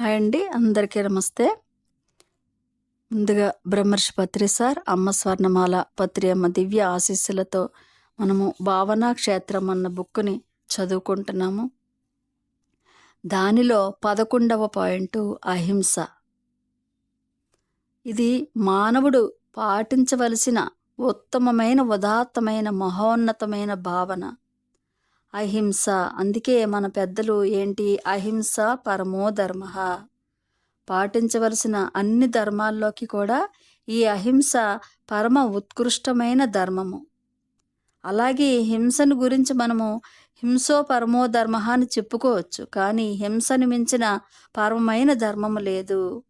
Hi అండి అందరికీ నమస్తే. ముందుగా బ్రహ్మర్షి పత్రి సార్ అమ్మ స్వర్ణమాల పత్రి అమ్మ దివ్య ఆశీస్సులతో మనము భావనా క్షేత్రం అన్న బుక్ని చదువుకుంటున్నాము. దానిలో పదకొండవ పాయింట్ అహింస. ఇది మానవుడు పాటించవలసిన ఉత్తమమైన ఉదాత్తమైన మహోన్నతమైన భావన. అహింస. అందుకే మన పెద్దలు ఏంటి? అహింస పరమో ధర్మ. పాటించవలసిన అన్ని ధర్మాల్లోకి కూడా ఈ అహింస పరమ ఉత్కృష్టమైన ధర్మము. అలాగే హింసను గురించి మనము హింసో పరమో ధర్మ అని చెప్పుకోవచ్చు. కానీ హింసను మించిన పరమమైన ధర్మము లేదు.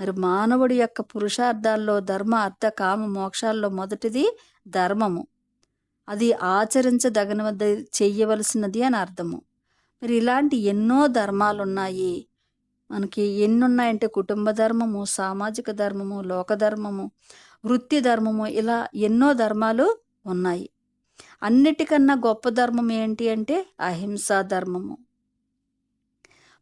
మరి మానవుడి యొక్క పురుషార్థాల్లో ధర్మ అర్థ కామ మోక్షాల్లో మొదటిది ధర్మము. అది ఆచరించదగినది చెయ్యవలసినది అని అర్థము. మరి ఇలాంటి ఎన్నో ధర్మాలు ఉన్నాయి మనకి ఎన్ని ఉన్నాయంటే కుటుంబ ధర్మము సామాజిక ధర్మము లోక ధర్మము వృత్తి ధర్మము ఇలా ఎన్నో ధర్మాలు ఉన్నాయి. అన్నిటికన్నా గొప్ప ధర్మం ఏంటి అంటే అహింసా ధర్మము.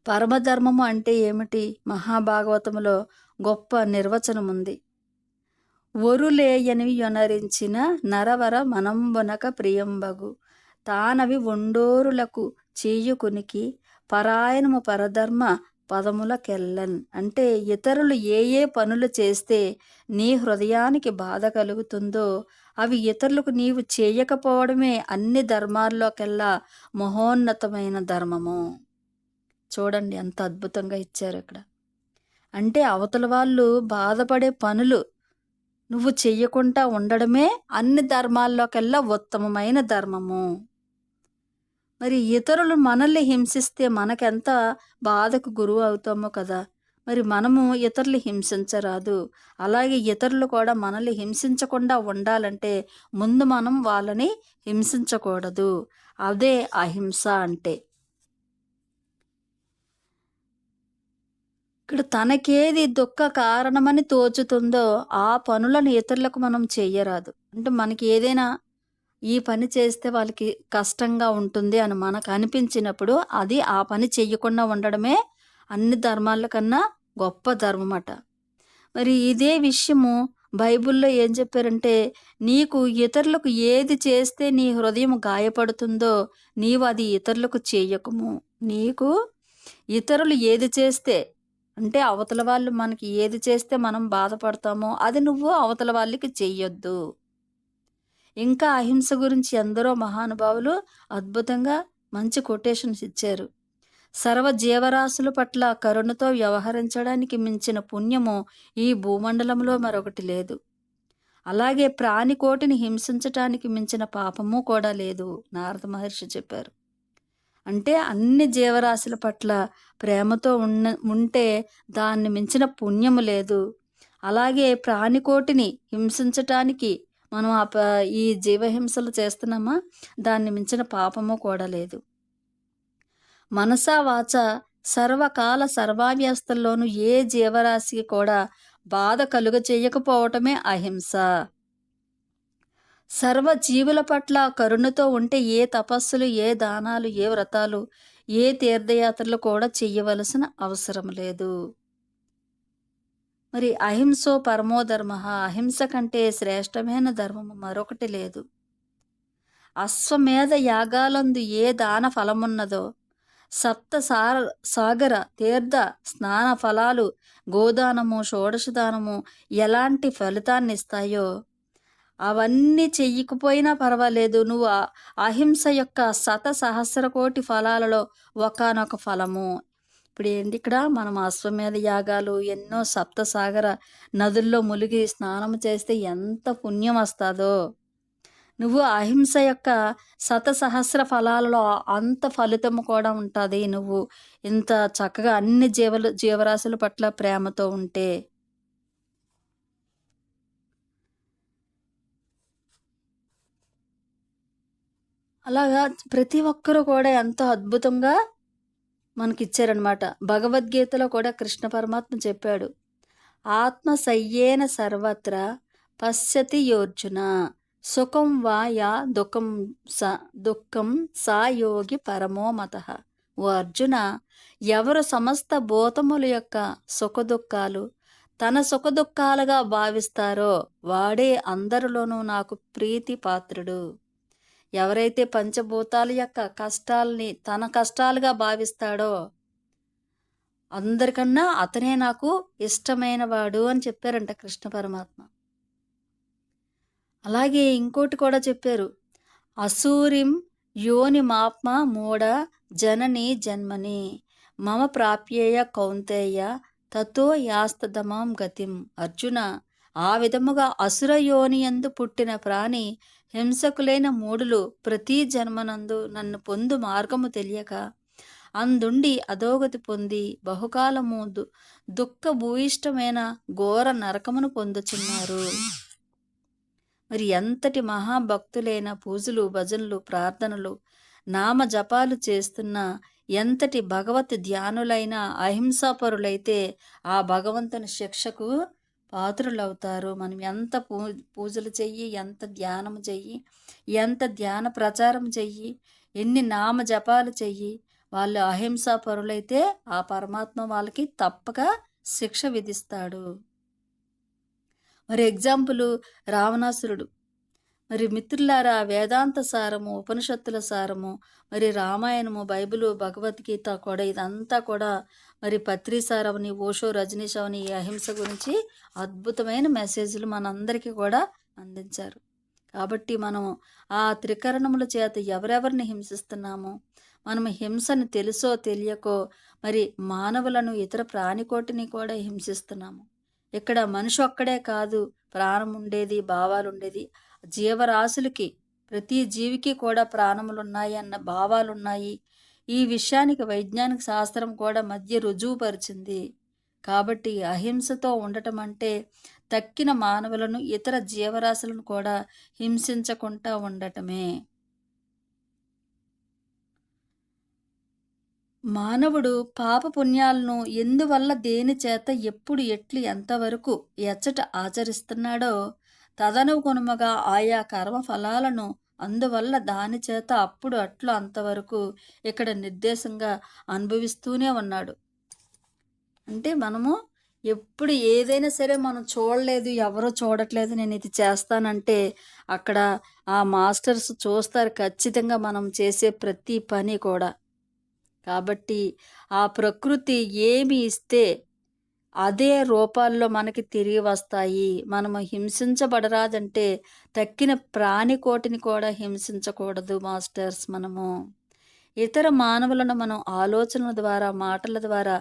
పరమధర్మము అంటే ఏమిటి? మహాభాగవతములో గొప్ప నిర్వచనం ఉంది ఒరులేయనివి యొనరించిన నరవర మనంబునక ప్రియంబగు. తానవి ఒండోరులకు చేయుకునికి పరాయణము పరధర్మ పదముల కెల్లన్ అంటే ఇతరులు ఏ ఏ పనులు చేస్తే నీ హృదయానికి బాధ కలుగుతుందో అవి ఇతరులకు నీవు చేయకపోవడమే అన్ని ధర్మాల్లోకెల్లా మహోన్నతమైన ధర్మము. చూడండి ఎంత అద్భుతంగా ఇచ్చారు ఇక్కడ. అంటే అవతల వాళ్ళు బాధపడే పనులు నువ్వు చెయ్యకుండా ఉండడమే అన్ని ధర్మాల్లోకెల్లా ఉత్తమమైన ధర్మము. మరి ఇతరులు మనల్ని హింసిస్తే మనకెంత బాధకు గురువు అవుతామో కదా. మరి మనము ఇతరులు హింసించరాదు. అలాగే ఇతరులు కూడా మనల్ని హింసించకుండా ఉండాలంటే ముందు మనం వాళ్ళని హింసించకూడదు. అదే అహింస అంటే. ఇక్కడ తనకేది దుఃఖ కారణమని తోచుతుందో ఆ పనులను ఇతరులకు మనం చెయ్యరాదు. అంటే మనకి ఏదైనా ఈ పని చేస్తే వాళ్ళకి కష్టంగా ఉంటుంది అని మనకు అనిపించినప్పుడు అది ఆ పని చెయ్యకుండా ఉండడమే అన్ని ధర్మాల కన్నా గొప్ప ధర్మమట. మరి ఇదే విషయము బైబిల్లో ఏం చెప్పారంటే నీకు ఇతరులకు ఏది చేస్తే నీ హృదయం గాయపడుతుందో నీవు అది ఇతరులకు చేయకము నీకు ఇతరులు ఏది చేస్తే అంటే అవతల వాళ్ళు మనకి ఏది చేస్తే మనం బాధపడతామో అది నువ్వు అవతల వాళ్ళకి చెయ్యొద్దు. ఇంకా అహింస గురించి ఎందరో మహానుభావులు అద్భుతంగా మంచి కొటేషన్స్ ఇచ్చారు. సర్వ జీవరాశుల పట్ల కరుణతో వ్యవహరించడానికి మించిన పుణ్యము ఈ భూమండలంలో మరొకటి లేదు. అలాగే ప్రాణికోటిని హింసించటానికి మించిన పాపము కూడా లేదు నారద మహర్షి చెప్పారు. అంటే అన్ని జీవరాశుల పట్ల ప్రేమతో ఉన్న ఉంటే దాన్ని మించిన పుణ్యము లేదు. అలాగే ప్రాణికోటిని హింసించటానికి మనం ఆ ఈ జీవహింసలు చేస్తున్నామా? దాన్ని మించిన పాపము కూడా లేదు. మనసా వాచ సర్వకాల సర్వావ్యవస్థల్లోనూ ఏ జీవరాశికి కూడా బాధ కలుగ చేయకపోవటమే అహింస. సర్వ జీవుల పట్ల కరుణతో ఉంటే ఏ తపస్సులు ఏ దానాలు ఏ వ్రతాలు ఏ తీర్థయాత్రలు కూడా చెయ్యవలసిన అవసరం లేదు. మరి అహింసో పరమో ధర్మ అహింస కంటే శ్రేష్టమైన ధర్మము మరొకటి లేదు. అశ్వమేధ యాగాలందు ఏ దాన ఫలమున్నదో సప్త సార సాగర తీర్థ స్నాన ఫలాలు గోదానము షోడశదానము ఎలాంటి ఫలితాన్ని ఇస్తాయో అవన్నీ చెయ్యకపోయినా పర్వాలేదు. నువ్వు అహింస యొక్క శత సహస్ర కోటి ఫలాలలో ఒకనొక ఫలము. ఇప్పుడు ఏంటి ఇక్కడ? మనం అశ్వమేధ యాగాలు ఎన్నో సప్తసాగర నదుల్లో ములిగి స్నానం చేస్తే ఎంత పుణ్యం వస్తుందో. నువ్వు అహింస యొక్క శత సహస్ర ఫలాలలో అంత ఫలితం కూడా ఉంటుంది. నువ్వు ఇంత చక్కగా అన్ని జీవలు జీవరాశుల పట్ల ప్రేమతో ఉంటే. అలాగా ప్రతి ఒక్కరూ కూడా ఎంతో అద్భుతంగా మనకి ఇచ్చారనమాట భగవద్గీతలో కూడా కృష్ణ పరమాత్మ చెప్పాడు ఆత్మ సయ్యేన సర్వత్ర పశ్యతి యోర్జున సుఖం వా యా దుఃఖం స దుఃఖం సా యోగి పరమో మత. ఓ అర్జున ఎవరు సమస్త భూతముల యొక్క సుఖదుఖాలు తన సుఖదుఖాలుగా భావిస్తారో వాడే అందరిలోనూ నాకు ప్రీతి పాత్రుడు ఎవరైతే పంచభూతాల యొక్క కష్టాల్ని తన కష్టాలుగా భావిస్తాడో అందరికన్నా అతనే నాకు ఇష్టమైన వాడు అని చెప్పారంట కృష్ణ పరమాత్మ. అలాగే ఇంకోటి కూడా చెప్పారు. అసూరిం యోని మాప్మ మూడ జనని జన్మని మమ ప్రాప్యేయ కౌంతేయ తతో యాస్తదమాం గతిం. అర్జున ఆ విధముగా అసుర యోనియందు పుట్టిన ప్రాణి హింసకులైన మూడులు ప్రతి జన్మనందు నన్ను పొందు మార్గము తెలియక అందుండి అధోగతి పొంది బహుకాలము దు దుఃఖ భూయిష్టమైన ఘోర నరకమును పొందుచున్నారు. మరి ఎంతటి మహాభక్తులైన పూజలు భజనలు ప్రార్థనలు నామ జపాలు చేస్తున్న ఎంతటి భగవత్ ధ్యానులైన అహింసాపరులైతే ఆ భగవంతుని శిక్షకు పాత్రులవుతారు. మనం ఎంత పూ పూజలు చెయ్యి ఎంత ధ్యానం చెయ్యి ఎంత ధ్యాన ప్రచారం చెయ్యి ఎన్ని నామ జపాలు చెయ్యి వాళ్ళు అహింసా పరులైతే ఆ పరమాత్మ వాళ్ళకి తప్పక శిక్ష విధిస్తాడు. మరి ఎగ్జాంపుల్ రావణాసురుడు. మరి మిత్రులారా వేదాంత సారము ఉపనిషత్తుల సారము మరి రామాయణము బైబిలు భగవద్గీత కూడా ఇదంతా కూడా మరి పత్రిసారవని ఓషో రజనీష్ అవని ఈ అహింస గురించి అద్భుతమైన మెసేజ్లు మనందరికీ కూడా అందించారు. కాబట్టి మనం ఆ త్రికరణముల చేత ఎవరెవరిని హింసిస్తున్నాము? మనం హింసను తెలుసో తెలియకో మరి మానవులను ఇతర ప్రాణికోటిని కూడా హింసిస్తున్నాము? ఇక్కడ మనిషి ఒక్కడే కాదు ప్రాణం ఉండేది భావాలు ఉండేది. జీవరాశులకి ప్రతి జీవికి కూడా ప్రాణములు ఉన్నాయి అన్న భావాలు ఉన్నాయి ఈ విషయానికి వైజ్ఞానిక శాస్త్రం కూడా మధ్య రుజువుపరిచింది కాబట్టి అహింసతో ఉండటం అంటే తక్కిన మానవులను ఇతర జీవరాశులను కూడా హింసించకుండా ఉండటమే. మానవుడు పాప పుణ్యాలను ఎందువల్ల దేని చేత ఎప్పుడు ఎట్లు ఎంతవరకు ఎచ్చట ఆచరిస్తున్నాడో తదనుగుణముగా ఆయా కర్మ ఫలాలను అందువల్ల దాని చేత అప్పుడు అట్లు అంతవరకు ఇక్కడ నిర్దేశంగా అనుభవిస్తూనే ఉన్నాడు. అంటే మనము ఎప్పుడు ఏదైనా సరే మనం చూడలేదు ఎవరో చూడట్లేదు నేను ఇది చేస్తానంటే అక్కడ ఆ మాస్టర్స్ చూస్తారు ఖచ్చితంగా మనం చేసే ప్రతి పని కూడా. కాబట్టి ఆ ప్రకృతి ఏమి ఇస్తే అదే రూపాల్లో మనకి తిరిగి వస్తాయి. మనము హింసించబడరాదంటే తక్కిన ప్రాణికోటిని కూడా హింసించకూడదు మాస్టర్స్ మనము. ఇతర మానవులను మనం ఆలోచనల ద్వారా మాటల ద్వారా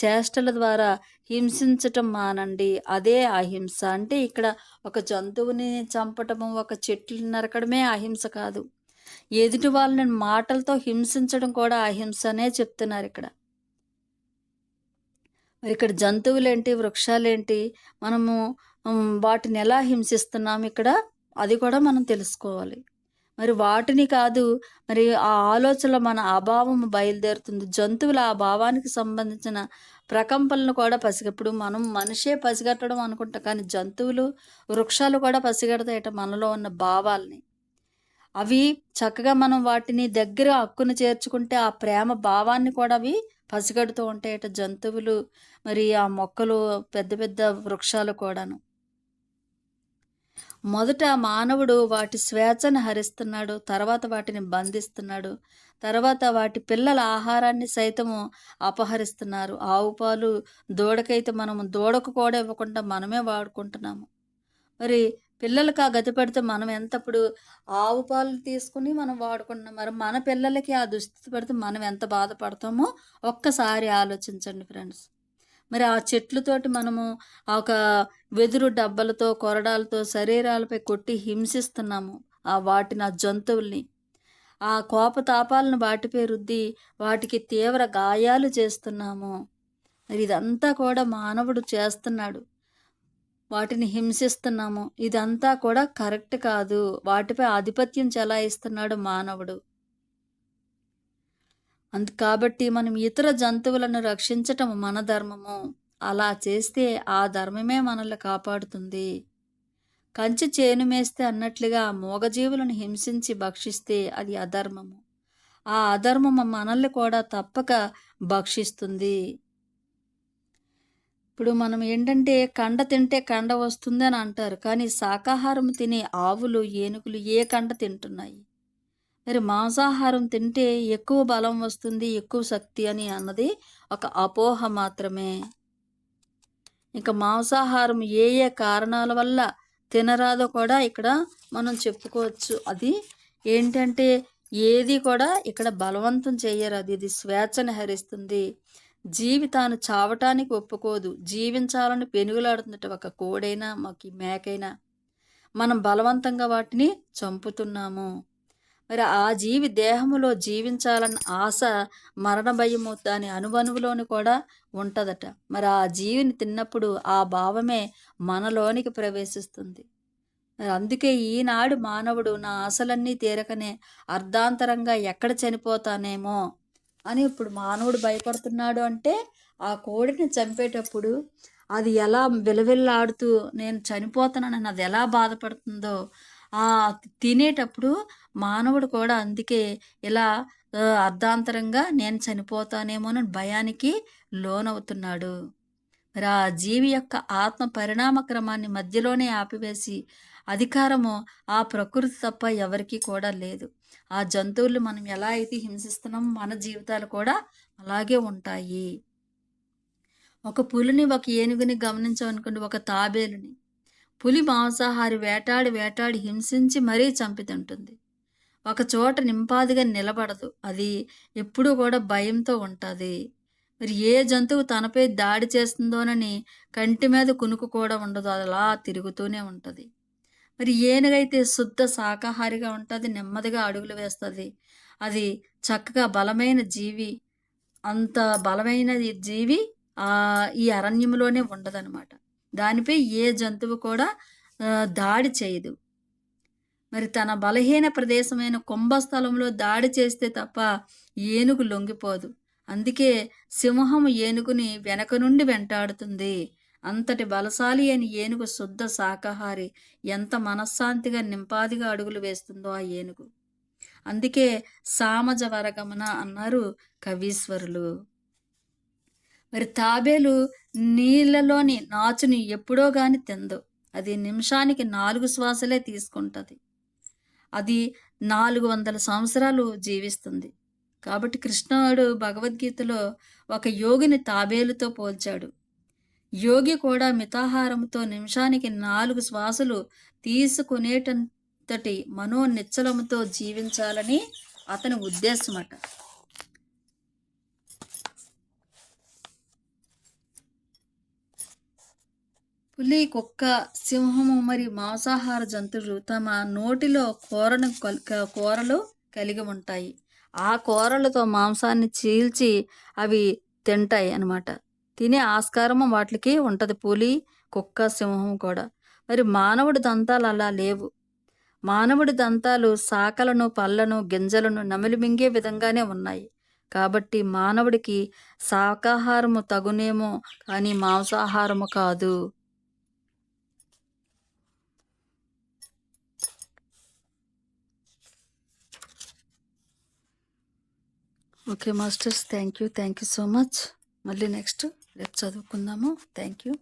చేష్టల ద్వారా హింసించటం మానండి. అదే అహింస. అంటే ఇక్కడ ఒక జంతువుని చంపటము ఒక చెట్లు నరకడమే అహింస కాదు. ఎదుటి వాళ్ళని మాటలతో హింసించడం కూడా అహింసనే చెప్తున్నారు ఇక్కడ. మరి ఇక్కడ జంతువులేంటి వృక్షాలేంటి మనము వాటిని ఎలా హింసిస్తున్నాం ఇక్కడ అది కూడా మనం తెలుసుకోవాలి. మరి వాటిని కాదు మరి ఆ ఆలోచనలో మన అభావం బయలుదేరుతుంది. జంతువుల ఆ భావానికి సంబంధించిన ప్రకంపనలు కూడా పసిగప్పుడు మనం మనిషే పసిగట్టడం అనుకుంటాం కానీ జంతువులు వృక్షాలు కూడా పసిగడతాయట మనలో ఉన్న భావాల్ని. అవి చక్కగా మనం వాటిని దగ్గర హక్కును చేర్చుకుంటే ఆ ప్రేమ భావాన్ని కూడా అవి పసిగడుతూ ఉంటాయట జంతువులు మరి ఆ మొక్కలు పెద్ద పెద్ద వృక్షాలు కూడాను. మొదట మానవుడు వాటి స్వేచ్ఛను హరిస్తున్నాడు తర్వాత వాటిని బంధిస్తున్నాడు తర్వాత వాటి పిల్లల ఆహారాన్ని సైతము అపహరిస్తున్నారు. ఆవు పాలు దూడకైతే మనము దూడకు కూడా ఇవ్వకుండా మనమే వాడుకుంటున్నాము. మరి పిల్లలకు ఆ గతి పెడితే మనం ఎంతప్పుడు ఆవు పాలు తీసుకుని మనం వాడుకుంటున్నాం మరి మన పిల్లలకి ఆ దుస్థితి పెడితే మనం ఎంత బాధపడతామో ఒక్కసారి ఆలోచించండి ఫ్రెండ్స్. మరి ఆ చెట్లతోటి మనము ఆ ఒక వెదురు డబ్బలతో కొరడాలతో శరీరాలపై కొట్టి హింసిస్తున్నాము. ఆ వాటిని ఆ జంతువుల్ని ఆ కోపతాపాలను వాటిపై రుద్ది వాటికి తీవ్ర గాయాలు చేస్తున్నాము. మరి ఇదంతా కూడా మానవుడు చేస్తున్నాడు. వాటిని హింసిస్తున్నాము. ఇదంతా కూడా కరెక్ట్ కాదు. వాటిపై ఆధిపత్యం చెలాయిస్తున్నాడు మానవుడు. అందు కాబట్టి మనం ఇతర జంతువులను రక్షించటం మన ధర్మము. అలా చేస్తే ఆ ధర్మమే మనల్ని కాపాడుతుంది. కంచి చేను మేస్తే అన్నట్లుగా మూగజీవులను హింసించి భక్షిస్తే అది అధర్మము. ఆ అధర్మం మనల్ని కూడా తప్పక భక్షిస్తుంది. ఇప్పుడు మనం ఏంటంటే కండ తింటే కండ వస్తుంది అని అంటారు. కానీ శాకాహారం తినే ఆవులు, ఏనుగులు ఏ కండ తింటున్నాయి? మరి మాంసాహారం తింటే ఎక్కువ బలం వస్తుంది, ఎక్కువ శక్తి అని అన్నది ఒక అపోహ మాత్రమే. ఇంకా మాంసాహారం ఏ ఏ కారణాల వల్ల తినరాదో కూడా ఇక్కడ మనం చెప్పుకోవచ్చు. అది ఏంటంటే ఏది కూడా ఇక్కడ బలవంతం చేయరాదు ఇది స్వేచ్ఛను హరిస్తుంది. జీవి తాను చావటానికి ఒప్పుకోదు. జీవించాలని పెనుగులాడుతున్నట్టు ఒక కోడైనా, మాకు మేకైనా. మనం బలవంతంగా వాటిని చంపుతున్నాము. మరి ఆ జీవి దేహములో జీవించాలన్న ఆశ, మరణ భయము దాని అనువనువులోని కూడా ఉంటుందట మరి ఆ జీవిని తిన్నప్పుడు ఆ భావమే మనలోనికి ప్రవేశిస్తుంది. మరి అందుకే ఈనాడు మానవుడు నా ఆశలన్నీ తీరకనే అర్ధాంతరంగా ఎక్కడ చనిపోతానేమో అని ఇప్పుడు మానవుడు భయపడుతున్నాడు అంటే ఆ కోడిని చంపేటప్పుడు అది ఎలా విలవిల్లాడుతూ నేను చనిపోతానని అది ఎలా బాధపడుతుందో ఆ తినేటప్పుడు మానవుడు కూడా అందుకే ఇలా అర్ధాంతరంగా నేను చనిపోతానేమోనని భయానికి లోనవుతున్నాడు. మరి ఆ జీవి యొక్క ఆత్మ పరిణామ క్రమాన్ని మధ్యలోనే ఆపివేసి అధికారము ఆ ప్రకృతి తప్ప ఎవరికీ కూడా లేదు. ఆ జంతువులు మనం ఎలా అయితే హింసిస్తున్నామో మన జీవితాలు కూడా అలాగే ఉంటాయి. ఒక పులిని ఒక ఏనుగుని గమనించమనుకోండి ఒక తాబేలుని. పులి మాంసాహారి వేటాడి వేటాడి హింసించి మరీ చంపి తింటుంది. ఒక చోట నింపాదిగా నిలబడదు. అది ఎప్పుడూ కూడా భయంతో ఉంటుంది. మరి ఏ జంతువు తనపై దాడి చేస్తుందోనని కంటి మీద కునుకు కూడా ఉండదు. అది అలా తిరుగుతూనే ఉంటుంది. మరి ఏనుగైతే శుద్ధ శాకాహారిగా ఉంటుంది నెమ్మదిగా అడుగులు వేస్తుంది అది చక్కగా బలమైన జీవి అంత బలమైన జీవి ఆ ఈ అరణ్యంలోనే ఉండదన్నమాట. దానిపై ఏ జంతువు కూడా దాడి చేయదు. మరి తన బలహీన ప్రదేశమైన కుంభస్థలంలో దాడి చేస్తే తప్ప ఏనుగు లొంగిపోదు. అందుకే సింహం ఏనుగుని వెనక నుండి వెంటాడుతుంది. అంతటి బలశాలి అని ఏనుగు శుద్ధ శాకాహారి. ఎంత మనశ్శాంతిగా నింపాదిగా అడుగులు వేస్తుందో ఆ ఏనుగు. అందుకే సామజ వరగమన అన్నారు కవీశ్వరులు. మరి తాబేలు నీళ్ళలోని నాచుని ఎప్పుడో గాని తిందు. అది నిమిషానికి నాలుగు శ్వాసలే తీసుకుంటుంది. అది నాలుగు వందల సంవత్సరాలు జీవిస్తుంది. కాబట్టి కృష్ణుడు భగవద్గీతలో ఒక యోగిని తాబేలుతో పోల్చాడు. యోగి కూడా మితాహారంతో నిమిషానికి నాలుగు శ్వాసలు తీసుకునేటంతటి మనోనిచ్చలంతో జీవించాలని అతని ఉద్దేశమట. పులి కుక్క సింహము మరి మాంసాహార జంతువులు తమ నోటిలో కూరను కూరలు కలిగి ఉంటాయి. ఆ కూరలతో మాంసాన్ని చీల్చి అవి తింటాయి అన్నమాట. తినే ఆస్కారము వాటికి ఉంటుంది. పులి కుక్క సింహం కూడా. మరి మానవుడి దంతాలు అలా లేవు. మానవుడి దంతాలు శాకలను పళ్ళను గింజలను నమిలి మింగే విధంగానే ఉన్నాయి. కాబట్టి మానవుడికి శాకాహారము తగునేమో కానీ మాంసాహారము కాదు. Okay masters. Thank you thank you so much. మళ్ళీ నెక్స్ట్ రేపు చదువుకుందాము. Thank you.